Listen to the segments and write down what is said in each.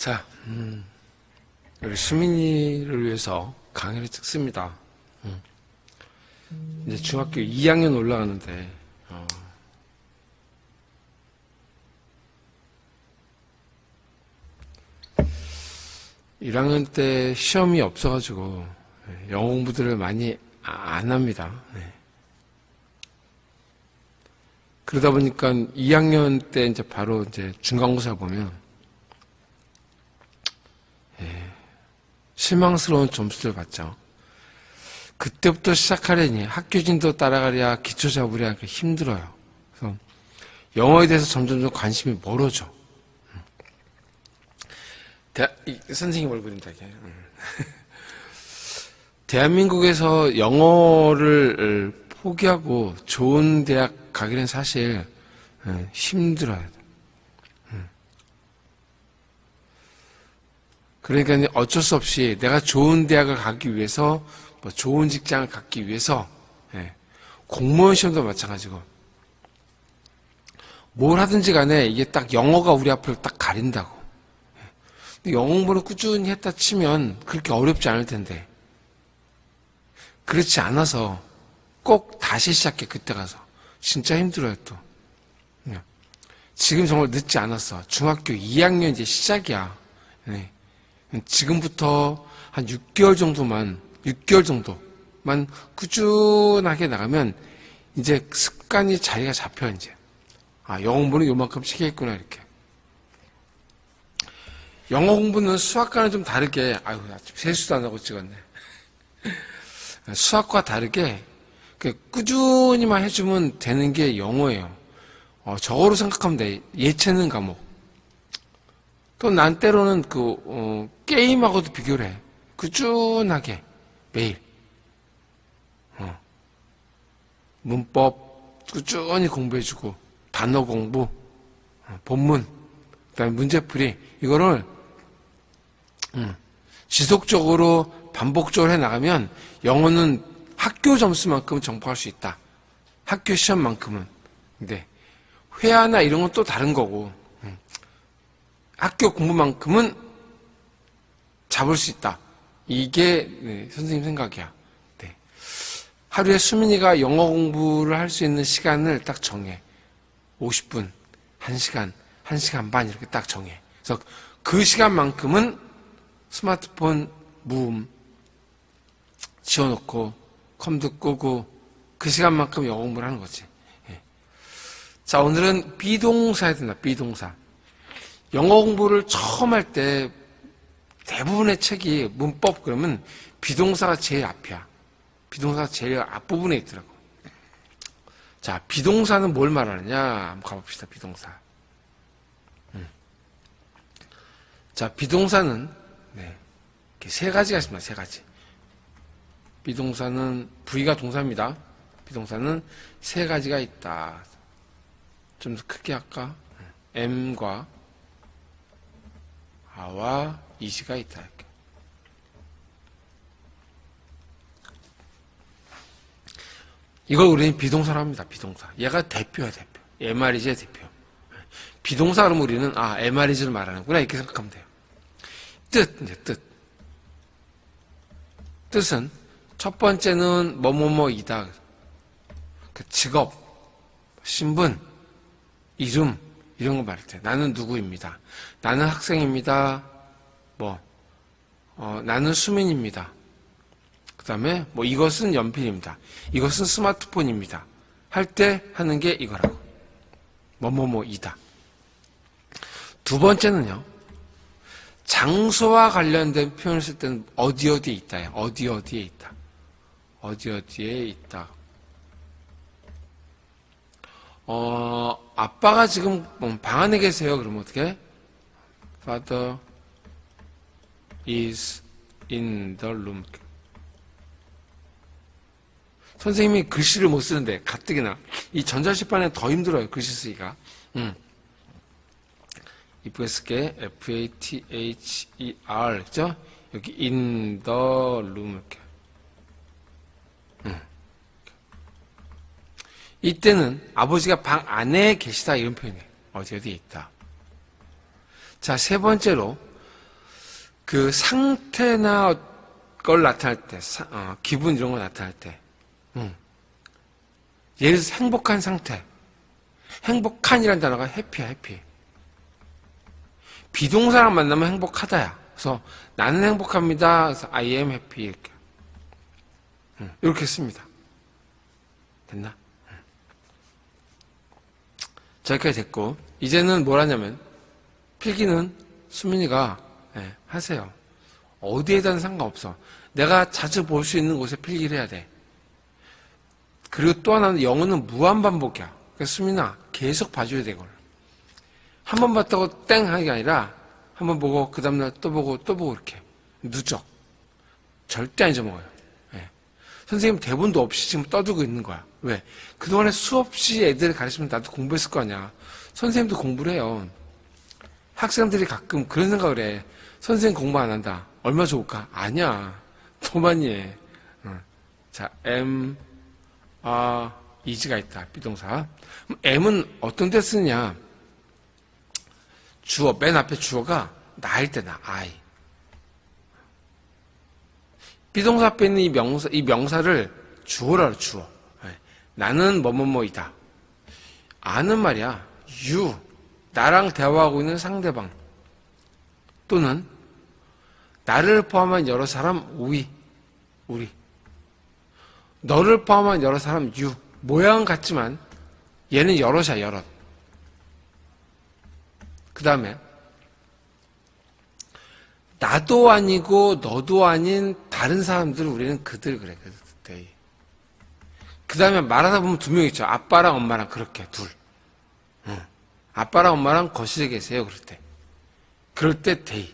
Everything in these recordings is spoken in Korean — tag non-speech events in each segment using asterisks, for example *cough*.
자, 음, 우리 수민이를 위해서 강의를 찍습니다. 음. 이제 중학교 2학년 올라가는데, 어, 일학년 때 시험이 없어가지고 예, 영어 공부들을 많이 아- 안 합니다. 네. 그러다 보니까 2학년 때 이제 바로 이제 중간고사 보면 실망스러운 점수를 받죠. 그때부터 시작하려니 학교 진도 따라가랴 기초 잡으랴 힘들어요. 그래서 영어에 대해서 점점 점 관심이 멀어져. 음. 대, 이, 선생님 얼굴입니다. 음. *laughs* 대한민국에서 영어를 포기하고 좋은 대학 가기는 사실 예, 힘들어요. 그러니까 어쩔 수 없이 내가 좋은 대학을 가기 위해서 뭐 좋은 직장을 갖기 위해서 예, 공무원 시험도 마찬가지고 뭘 하든지 간에 이게 딱 영어가 우리 앞을 딱 가린다고. 예. 영어 공부를 꾸준히 했다 치면 그렇게 어렵지 않을 텐데 그렇지 않아서 꼭 다시 시작해 그때 가서 진짜 힘들어요 또. 예. 지금 정말 늦지 않았어. 중학교 2학년 이제 시작이야. 네. 지금부터 한 6개월 정도만, 6개월 정도만 꾸준하게 나가면 이제 습관이 자리가 잡혀, 이제. 아, 영어 공부는 요만큼 시키겠구나, 이렇게. 영어 공부는 수학과는 좀 다르게, 아유, 세수도 안 하고 찍었네. *laughs* 수학과 다르게, 그 꾸준히만 해주면 되는 게 영어예요. 어, 저거로 생각하면 돼. 예체능 과목. 또 난 때로는 그, 어, 게임하고도 비교를 해. 꾸준하게, 매일. 어. 문법 꾸준히 공부해주고, 단어 공부, 어, 본문, 그 다음에 문제풀이, 이거를, 음, 지속적으로 반복적으로 해 나가면 영어는 학교 점수만큼은 정복할 수 있다. 학교 시험만큼은. 근데 회화나 이런 건 또 다른 거고 음. 학교 공부만큼은 잡을 수 있다. 이게 네, 선생님 생각이야. 네. 하루에 수민이가 영어 공부를 할 수 있는 시간을 딱 정해. 50분, 1시간, 1시간 반 이렇게 딱 정해. 그래서 그 시간만큼은 스마트폰 무음 지워놓고 컴도 끄고 그 시간만큼 영어 공부를 하는 거지. 예. 자, 오늘은 비동사에 된다, 비동사. 영어 공부를 처음 할 때 대부분의 책이 문법 그러면 비동사가 제일 앞이야. 비동사가 제일 앞부분에 있더라고. 자, 비동사는 뭘 말하느냐? 한번 가봅시다, 비동사. 음. 자, 비동사는, 네. 이렇게 세 가지가 있습니다, 세 가지. 비동사는 V가 동사입니다. 비동사는 세 가지가 있다. 좀 더 크게 할까? M과 아와 이시가 있다. 이걸 우리는 비동사로 합니다. 비동사. 얘가 대표야 대표. MR이지 대표. 비동사 그러면 우리는 아 MR이즈를 말하는구나 이렇게 생각하면 돼요. 뜻 이제 뜻. 뜻은 첫 번째는 뭐뭐뭐이다. 그 직업, 신분, 이름 이런 거 말할 때 나는 누구입니다. 나는 학생입니다. 뭐 어, 나는 수민입니다. 그 다음에 뭐 이것은 연필입니다. 이것은 스마트폰입니다. 할 때 하는 게 이거라고. 뭐뭐뭐이다. 두 번째는요. 장소와 관련된 표현을 쓸 때는 어디 어디에 있다요. 어디 어디에 있다. 어디 어디에 있다. 어, 아빠가 지금 방 안에 계세요. 그러면 어떻게? Father is in the room. 선생님이 글씨를 못 쓰는데 가뜩이나 이 전자시판에 더 힘들어요. 글씨 쓰기가. 음. 이쁘게 쓸게 F A T H E R 그죠? 여기 in the room 이렇게. 음. 이때는 아버지가 방 안에 계시다 이런 표현이에요. 어디 어디에 있다. 자, 세 번째로 그 상태나 걸 나타낼 때, 사- 어, 기분 이런 거 나타낼 때, 음. 예를 들어서 행복한 상태. 행복한이라는 단어가 해피야, 해피. 비동사랑 만나면 행복하다야. 그래서 나는 행복합니다. 그래서 I am happy 이렇게. 음, 이렇게 씁니다. 됐나? 음. 자, 여기까지 됐고 이제는 뭘 하냐면 필기는 수민이가 예, 하세요. 어디에든 상관없어. 내가 자주 볼 수 있는 곳에 필기를 해야 돼. 그리고 또 하나는 영어는 무한 반복이야. 그래서 수민아 계속 봐줘야 돼 이걸. 한 번 봤다고 땡 하는 게 아니라 한 번 보고 그 다음날 또 보고 또 보고 이렇게 누적 절대 안 잊어먹어요. 예. 선생님 대본도 없이 지금 떠들고 있는 거야. 왜? 그동안에 수없이 애들 가르치면 나도 공부했을 거 아니야. 선생님도 공부를 해요. 학생들이 가끔 그런 생각을 해. 선생님 공부 안 한다. 얼마 좋을까? 아니야. 더 많이 해. 응. 자, M, 아, 이지가 있다. 비동사. M은 어떤 데 쓰느냐? 주어, 맨 앞에 주어가 나일 때 나, I. 비동사 앞에 있는 이 명사, 이 명사를 주어라, 주어. 예. 나는 뭐뭐뭐이다. 아는 말이야. you. 나랑 대화하고 있는 상대방. 또는 나를 포함한 여러 사람, we. 우리. 너를 포함한 여러 사람, you. 모양은 같지만 얘는 여럿이야, 여럿. 그 다음에 나도 아니고 너도 아닌 다른 사람들 우리는 그들 그래. 그들. 그 다음에 말하다 보면 두 명 있죠. 아빠랑 엄마랑 그렇게 둘. 응. 아빠랑 엄마랑 거실에 계세요. 그럴 때. 그럴 때 데이.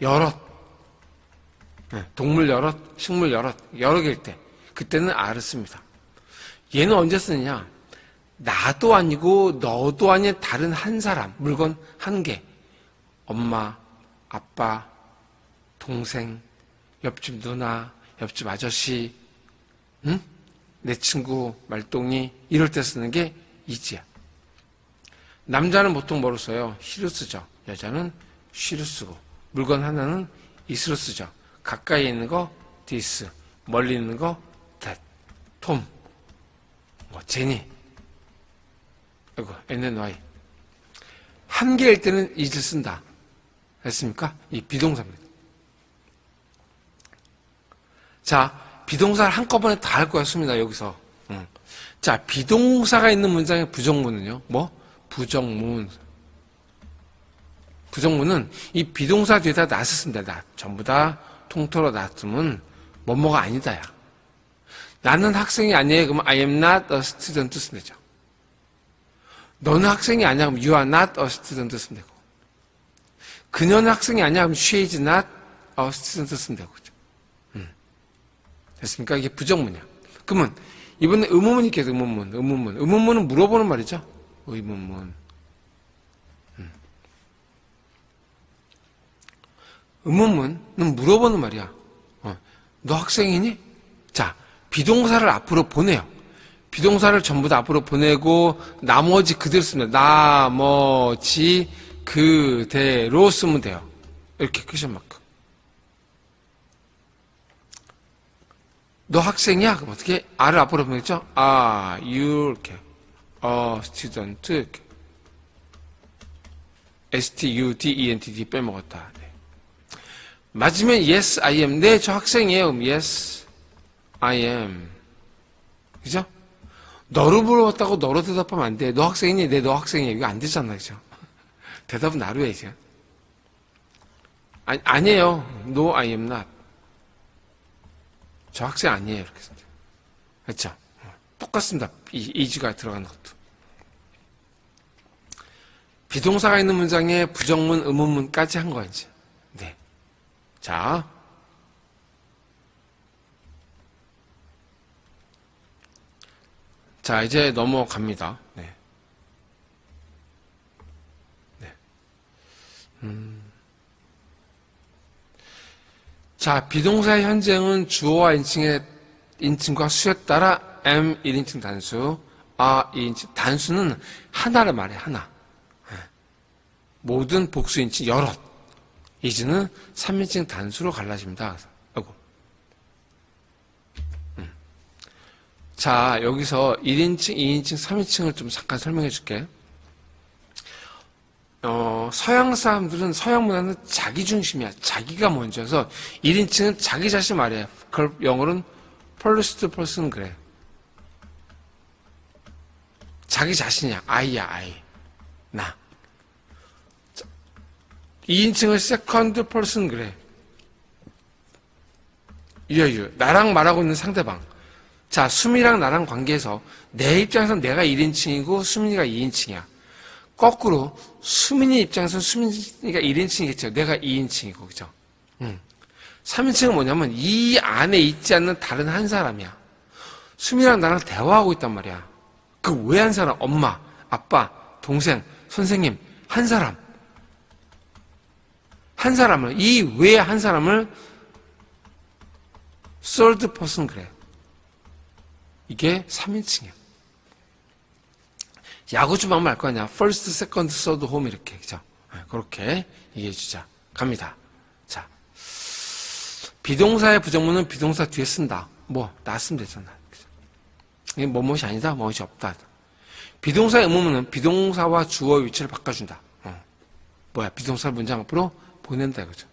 여럿. 응. 동물 여럿, 식물 여럿. 여러 개일 때. 그때는 씁니다. 얘는 언제 쓰느냐? 나도 아니고 너도 아닌 다른 한 사람, 물건 한 개. 엄마, 아빠, 동생, 옆집 누나, 옆집 아저씨, 응? 내 친구, 말똥이, 이럴 때 쓰는 게 이지야. 남자는 보통 뭐로 써요? 히로 쓰죠. 여자는 쉬로 쓰고, 물건 하나는 이스로 쓰죠. 가까이 있는 거, 디스, 멀리 있는 거, that, 톰, 뭐, 제니, 아이고, NNY. 한 개일 때는 is를 쓴다. 됐습니까? 이 비동사입니다. 자, 비동사를 한꺼번에 다 할 거야, 수민아, 여기서. 응. 자, 비동사가 있는 문장의 부정문은요? 뭐? 부정문. 부정문은 이 비동사 뒤에다 낫을 씁니다, 낫. 전부 다 통틀어 낫으면 뭐뭐가 아니다야. 나는 학생이 아니에요. 그러면 I am not a student 쓰면 되죠. 너는 학생이 아니야. 그럼 you are not a student 쓰면 되고. 그녀는 학생이 아니야. 그럼 she is not a student 쓰면 되고. 됐습니까? 이게 부정문이야. 그러면 이번에 의문문이 있겠어. 의문문. 의문문. 의문문은 물어보는 말이죠. 의문문. 음. 의문문은 물어보는 말이야. 어. 너 학생이니? 자, 비동사를 앞으로 보내요. 비동사를 전부 다 앞으로 보내고 나머지 그대로 쓰면 나머지 그대로 쓰면 돼요. 이렇게 퀘션 마크. 너 학생이야? 그럼 어떻게? R을 앞으로 보냈죠? Are you 이렇게. A student 이렇게. S-T-U-D-E-N-T-D 빼먹었다. 네. 맞으면 yes, I am. 네, 저 학생이에요. yes, I am. 그죠? 너를 물어봤다고 너로 대답하면 안 돼. 너 학생이니? 네, 너 학생이야. 이거 안 되잖아. 그죠? *laughs* 대답은 나로 해야지. 아니, 아니에요. No, I am not. 저 학생 아니에요. 이렇게. 그렇죠? 똑같습니다. 이, 이지가 들어가는 것도. 비동사가 있는 문장에 부정문, 의문문까지 한 이제. 네. 자. 자, 이제 넘어갑니다. 네. 네. 음. 자, 비동사의 현재는 주어와 인칭의 인칭과 수에 따라 M 1인칭 단수, R 2인칭 단수는 하나를 말해 하나. 예. 모든 복수 인칭 여럿 is는 3인칭 단수로 갈라집니다. 아이고. 음. 자, 여기서 1인칭, 2인칭, 3인칭을 좀 잠깐 설명해 줄게. 어, 서양 사람들은 서양 문화는 자기 중심이야. 자기가 먼저서 1인칭은 자기 자신 말이야. 그걸 영어로는 first person 그래. 자기 자신이야. 아이야, 아이. 나. 2인칭을 second person 그래. 유유. 나랑 말하고 있는 상대방. 자, 수미랑 나랑 관계에서 내 입장에서 내가 1인칭이고 수민이가 2인칭이야. 거꾸로 수민이 입장에서 수민이가 1인칭이겠죠. 내가 2인칭이고, 그죠? 음. 3인칭은 뭐냐면 이 안에 있지 않는 다른 한 사람이야. 수민이랑 나랑 대화하고 있단 말이야. 그왜한 사람? 엄마, 아빠, 동생, 선생님, 한 사람. 한 사람을, 이왜한 사람을 third person 그래. 이게 3인칭이야. 야구 좀 하면 알 거 아니야. first, second, third, home 이렇게. 그죠? 네, 그렇게 얘기해 주자. 갑니다. 자. 비동사의 부정문은 비동사 뒤에 쓴다. 뭐, 나 쓰면 되잖아. 그죠? 이게 뭐뭇이 아니다. 뭐뭇이 없다. 비동사의 의문문은 비동사와 주어의 위치를 바꿔준다. 어. 뭐야, 비동사 문장 앞으로 보낸다 이거죠.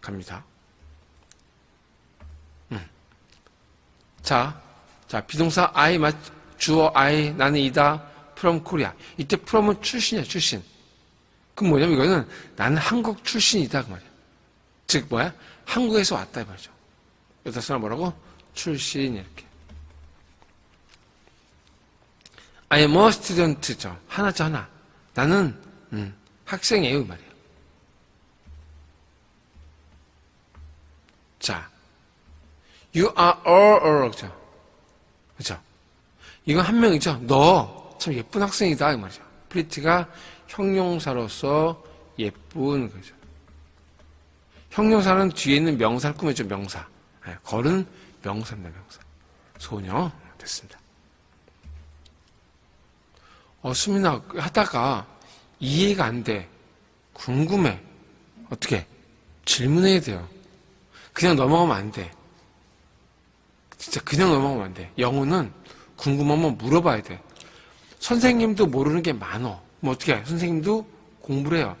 갑니다. 음. 자, 자, 비동사 I 맞 주어 I 나는 이다 from Korea. 이때 from은 출신이야, 출신. 그럼 뭐냐면 이거는 나는 한국 출신이다 그 말이야. 즉 뭐야? 한국에서 왔다 이 말이죠. 여기다 쓰나 뭐라고? 출신 이렇게. I am a student죠. 하나죠, 하나. 나는 음, 학생이에요, 이 말이야. 자, you are all, all? 그죠? 이건 한 명이죠. 너 참 예쁜 학생이다 이 말이죠. 프리티가 형용사로서 예쁜 거죠. 형용사는 뒤에 있는 명사를 꾸며줘 명사. 네, 걸은 명사입니다 명사. 소녀 됐습니다. 어 수민아 하다가 이해가 안 돼. 궁금해. 어떻게? 질문해야 돼요. 그냥 넘어가면 안 돼. 진짜 그냥 넘어가면 안 돼. 영어는 궁금하면 물어봐야 돼. 선생님도 모르는 게 많어. 뭐 어떻게 해? 선생님도 공부를 해요.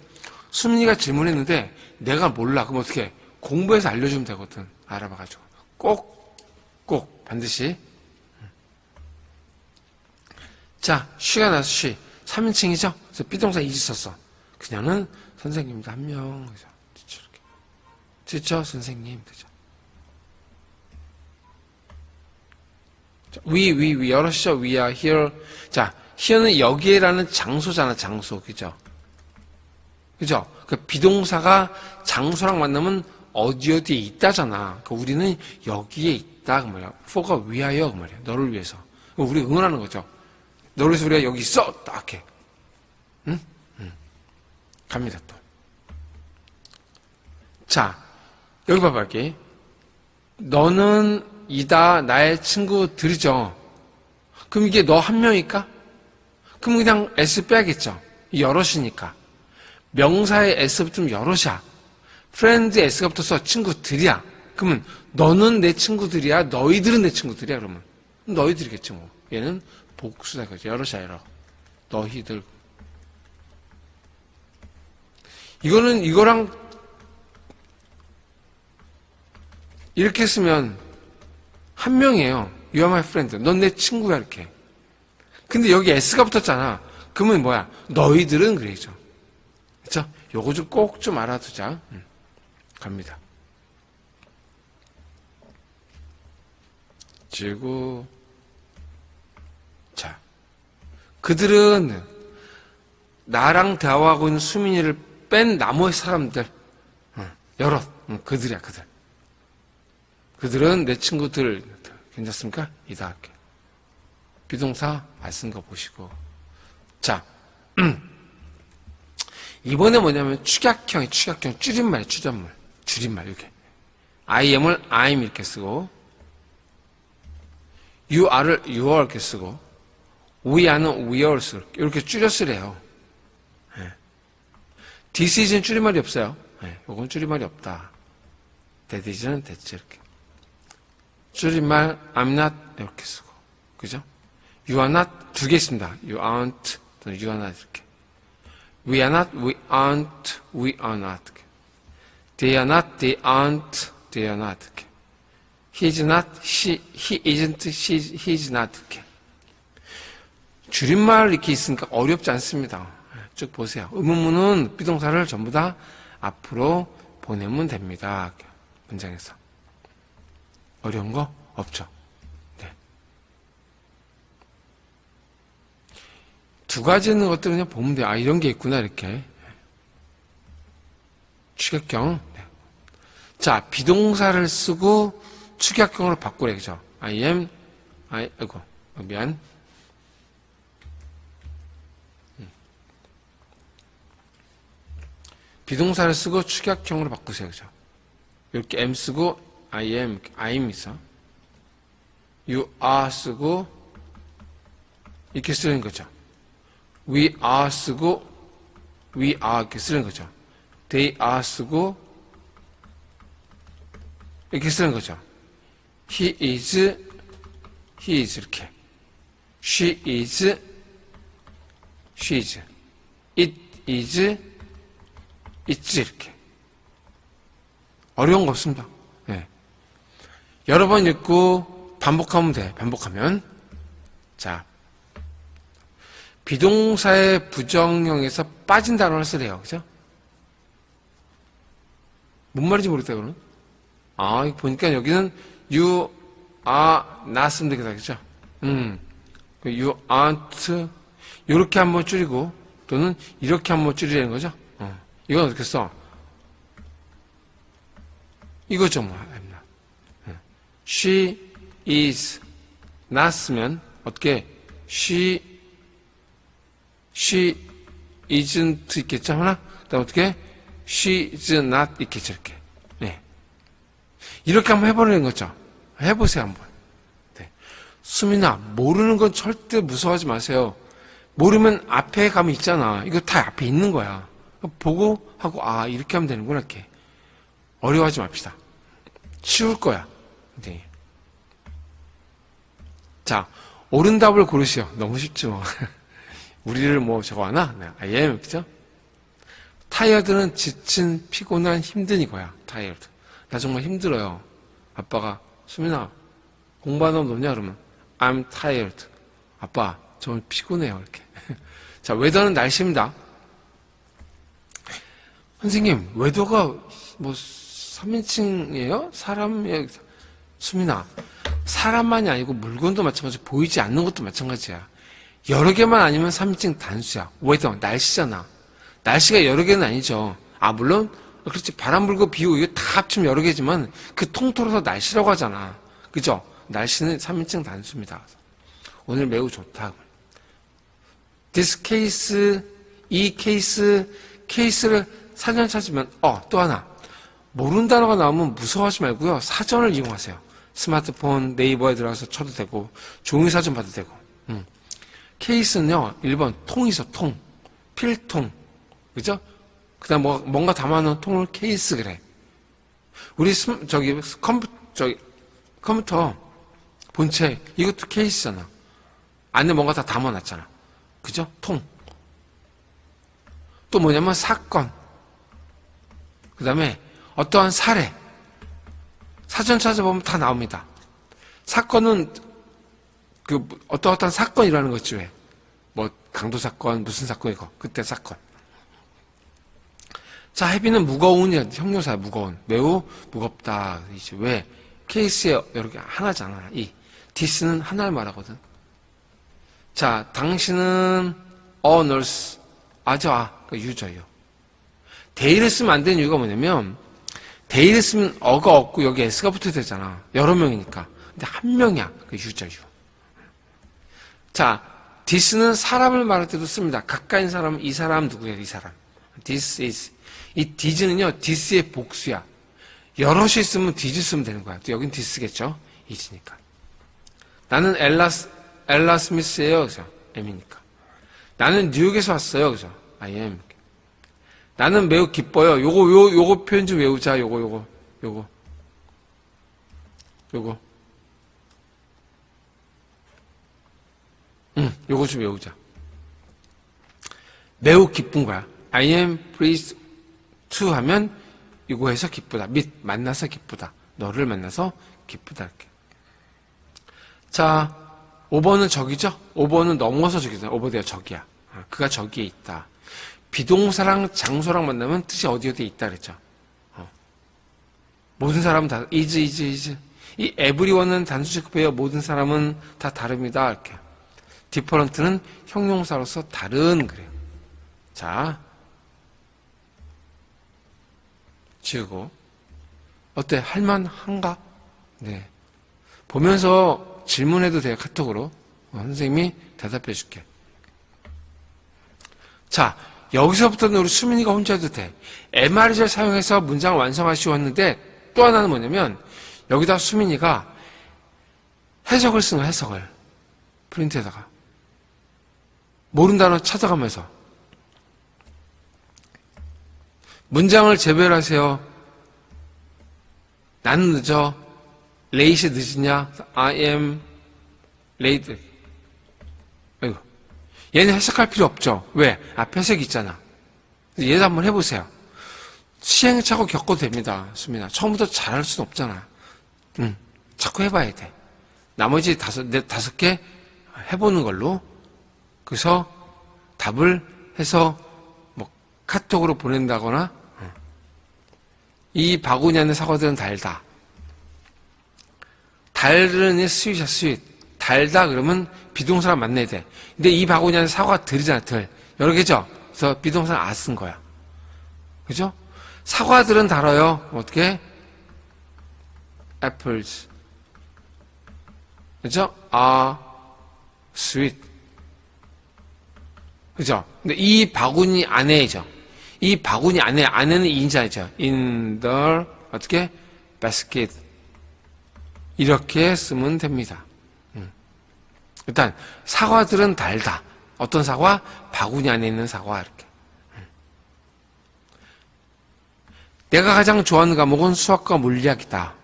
수민이가 질문했는데 내가 몰라. 그럼 어떻게 해? 공부해서 알려주면 되거든. 알아봐가지고. 꼭, 꼭, 반드시. 자, 쉬가 나서 쉬. 3인칭이죠? 그래서 비동사 이지 썼어. 그녀는 선생님도 한 명. 그죠? 이렇게. 됐죠? 선생님. 되죠? We, we, we, 여럿이죠. we are here. 자, here는 여기에라는 장소잖아, 장소. 그죠? 그죠? 그 비동사가 장소랑 만나면 어디 어디에 있다잖아. 그 우리는 여기에 있다. 그 말이야. for가 위하여. 그 말이야. 너를 위해서. 우리 응원하는 거죠. 너를 위해서 우리가 여기 있어. 딱 해. 응? 응. 갑니다, 또. 자, 여기 봐봐, 여기. 너는 이다 나의 친구들이죠. 그럼 이게 너 한 명일까? 그럼 그냥 S 빼야겠죠. 여럿이니까. 명사의 S 붙으면 여럿이야. 프렌드 S가 붙어서 친구들이야. 그러면 너는 내 친구들이야. 너희들은 내 친구들이야. 그러면 너희들이겠지 뭐. 얘는 복수다 그죠. 여럿이야 여럿. 너희들. 이거는 이거랑 이렇게 쓰면 한 명이에요. You are my friend. 넌 내 친구야, 이렇게. 근데 여기 S가 붙었잖아. 그러면 뭐야? 너희들은 그래죠. 그쵸? 요거 좀 꼭 좀 알아두자. 음. 갑니다. 지구. 자. 그들은 나랑 대화하고 있는 수민이를 뺀 나머지 사람들. 여러. 그들이야, 그들. 그들은 내 친구들 괜찮습니까? 이다 할게. 비동사 안 쓴 거 보시고. 자, *clears throat* 이번에 뭐냐면 축약형이 축약형 줄임말, 추전물, 줄임말 이렇게. I am을 I'm 이렇게 쓰고, you are를 you are 이렇게 쓰고, we are는 we are 쓰고 이렇게 줄여 쓰래요. 네. this is는 줄임말이 없어요. 네, 요건 줄임말이 없다. that is는 됐지, 이렇게. 줄임말, I'm not, 이렇게 쓰고. 그죠? You are not 두 개 있습니다. You aren't, 또는 you are not, 이렇게. We are not, we aren't, we are not. 이렇게. They are not, they aren't, they are not. 이렇게. He is not, she, he isn't, she, he is not. 이렇게. 줄임말 이렇게 있으니까 어렵지 않습니다. 쭉 보세요. 의문문은 비동사를 전부 다 앞으로 보내면 됩니다. 문장에서. 어려운 거 없죠. 네. 두 가지 있는 것들은 그냥 보면 돼요. 아, 이런 게 있구나, 이렇게. 추격경. 네. 자, 비동사를 쓰고 추격경으로 바꾸래, 그죠? I am, I, 아이고, 미안. 비동사를 쓰고 축약형으로 바꾸세요. 그죠? 이렇게 am 쓰고 I am, I'm 있어. You are 쓰고 이렇게 쓰는 거죠. We are 쓰고 we are 이렇게 쓰는 거죠. They are 쓰고 이렇게 쓰는 거죠. He is, he is 이렇게. She is, she is. It is, 있지 이렇게 어려운 거 없습니다. 네. 여러 번 읽고 반복하면 돼. 반복하면 자 비동사의 부정형에서 빠진 단어를 쓰래요. 그죠? 뭔 말인지 모르겠다 그러는. 아 보니까 여기는 you are not 쓰면 되겠다 그죠? 음 you aren't 이렇게 한번 줄이고 또는 이렇게 한번 줄이는 거죠. 이건 어떻게 써? 이거죠, 뭐. She is 쓰면 어떻게 she she isn't 있겠죠? 하나? 그다음 어떻게? she is not 있겠죠 이렇게. 네. 이렇게 한번 해보는 거죠. 해보세요 한번. 네. 수민아 모르는 건 절대 무서워하지 마세요. 모르면 앞에 가면 있잖아. 이거 다 앞에 있는 거야. 보고 하고 아 이렇게 하면 되는구나 이렇게. 어려워하지 맙시다. 쉬울 거야. 네. 자 옳은 답을 고르시오. 너무 쉽죠. *laughs* 우리를 뭐 저거 하나? 네, I am 그죠? 타이어드는 지친 피곤한 힘든 이거야. 타이어드. 나 정말 힘들어요. 아빠가 수민아 공부하다 노냐 그러면 I'm tired. 아빠 정말 피곤해요 이렇게. *laughs* 자 웨더는 날씨입니다. 선생님, 외도가 뭐 3인칭이에요? 사람의 수민아, 사람만이 아니고 물건도 마찬가지고 보이지 않는 것도 마찬가지야. 여러 개만 아니면 3인칭 단수야. 웨더, 날씨잖아. 날씨가 여러 개는 아니죠. 아, 물론, 그렇지. 바람 불고 비 오고 이거 다 합치면 여러 개지만 그 통틀어서 날씨라고 하잖아. 그죠? 날씨는 3인칭 단수입니다. 오늘 매우 좋다. this case, 이 케이스, 케이스를 사전 찾으면 어 또 하나 모르는 단어가 나오면 무서워하지 말고요 사전을 이용하세요 스마트폰 네이버에 들어가서 쳐도 되고 종이 사전 봐도 되고. 음. 케이스는요 1번 통이서 통. 필통. 그죠? 그 다음 뭐, 뭔가 담아놓은 통을 케이스 그래. 우리 스, 저기 컴퓨 저기 컴퓨터 본체 이것도 케이스잖아. 안에 뭔가 다 담아놨잖아. 그죠? 통. 또 뭐냐면 사건. 그 다음에 어떠한 사례, 사전 찾아보면 다 나옵니다. 사건은 그 어떠어떠한 사건이라는 거지 왜? 뭐 강도 사건, 무슨 사건이고 그때 사건. 자, 해비는 무거운 형용사 무거운 매우 무겁다. 이제 왜? 케이스에 여러 개 하나잖아. 이 디스는 하나를 말하거든. 자, 당신은 어 nurse 아저 아, 그 유저요. 데이를 쓰면 안 되는 이유가 뭐냐면 데이를 쓰면 어가 없고 여기 s가 붙어야 되잖아. 여러 명이니까. 근데 한 명이야. 그 유저 유. 자, this는 사람을 말할 때도 씁니다. 가까인 사람은 이 사람 누구예요? 이 사람. this is. 이 this는요, this의 복수야. 여럿이 있으면 this 쓰면 되는 거야. 또 여긴 this겠죠? is니까. 나는 엘라, 엘라 스미스예요. 그죠? M이니까. 나는 뉴욕에서 왔어요. 그죠? I am. 나는 매우 기뻐요. 요거, 요, 요거 표현 좀 외우자. 요거, 요거, 요거. 요거. 응, 요거 좀 외우자. 매우 기쁜 거야. I am pleased to 하면 이거 해서 기쁘다. 및 만나서 기쁘다. 너를 만나서 기쁘다. 이렇게. 자, 5번은 적이죠? 5번은 넘어서. 오버되어 적이야. 아, 그가 저기에 있다. 비동사랑 장소랑 만나면 뜻이 어디 어디에 있다 그랬죠. 어. 모든 사람은 다 is is is. 이 everyone은 단수직급이에요. 모든 사람은 다 다릅니다. 이렇게. different는 형용사로서 다른 그래요. 자, 지우고 어때? 할만한가? 네. 보면서 질문해도 돼요. 카톡으로. 어, 선생님이 대답해 줄게. 자, 여기서부터는 우리 수민이가 혼자 해도 돼. MR을 사용해서 문장을 완성하시오 했는데 또 하나는 뭐냐면 여기다 수민이가 해석을 쓰는 해석을. 프린트에다가. 모르는 단어 찾아가면서. 문장을 재별하세요. 나는 늦어. 레이시 늦으냐? I am late. 얘는 해석할 필요 없죠. 왜? 앞에 해석이 있잖아. 얘도 한번 해보세요. 시행착오 겪어도 됩니다. 수민아. 처음부터 잘할 수는 없잖아. 응. 자꾸 해봐야 돼. 나머지 다섯, 네, 다섯 개 해보는 걸로. 그래서 답을 해서 뭐 카톡으로 보낸다거나 어. 이 바구니 안에 사과들은 달다. 달은 스윗이야 스윗. 달다 그러면 비동사랑 만나야 돼. 근데 이 바구니 안에 사과가 들이잖아 들. 여러 개죠. 그래서 비동사는 아 쓴 거야. 그죠? 사과들은 달아요. 어떻게? apples. 그죠? 아 sweet. 그죠? 근데 이 바구니 안에죠. 이 바구니 안에, 안에는 인자죠. in the, 어떻게? basket. 이렇게 쓰면 됩니다. 음. 일단, 사과들은 달다. 어떤 사과? 바구니 안에 있는 사과, 이렇게. 음. 내가 가장 좋아하는 과목은 수학과 물리학이다.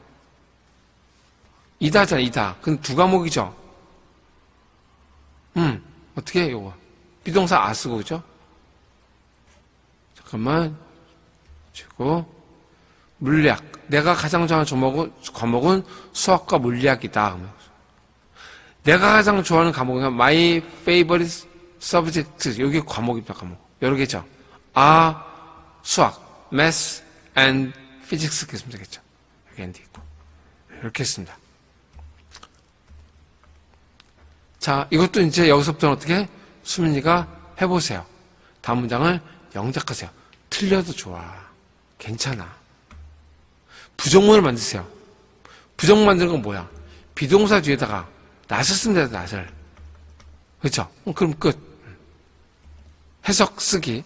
이다잖아, 이다. 그건 두 과목이죠. 음, 어떻게 해, 요거. 비동사 아 쓰고, 그죠? 잠깐만. 치고. 물리학. 내가 가장 좋아하는 과목은, 과목은 수학과 물리학이다. 내가 가장 좋아하는 과목은 my favorite subject. 여기 과목입니다, 과목. 여러 개죠. 아, 수학, math and physics 이렇게 쓰면 되겠죠. 여기 엔드 있고. 이렇게 했습니다. 자, 이것도 이제 여기서부터 어떻게 수민이가 해보세요. 다음 문장을 영작하세요. 틀려도 좋아. 괜찮아. 부정문을 만드세요. 부정문 만드는 건 뭐야? 비동사 뒤에다가 돼, 낫을. 그렇죠? 그럼 끝. 해석 쓰기.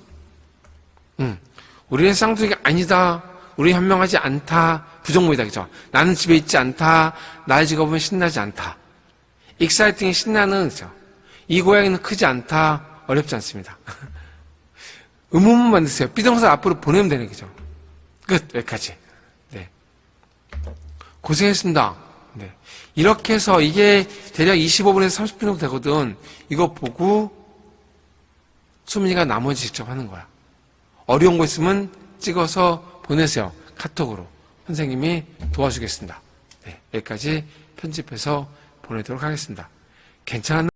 음. 우리는 쌍둥이가 아니다. 우리 현명하지 않다. 부정문이다. 그죠? 나는 집에 있지 않다. 나의 직업은 신나지 않다. 익사이팅이 신나는 그죠? 이 고양이는 크지 않다. 어렵지 않습니다. *laughs* 의문문 만드세요. 비동사 앞으로 보내면 되는 거죠. 끝. 여기까지. 네. 고생했습니다. 네. 이렇게 해서 이게 대략 25분에서 30분 정도 되거든. 이거 보고 수민이가 나머지 직접 하는 거야. 어려운 거 있으면 찍어서 보내세요. 카톡으로. 선생님이 도와주겠습니다. 네. 여기까지 편집해서 보내도록 하겠습니다. 괜찮았나?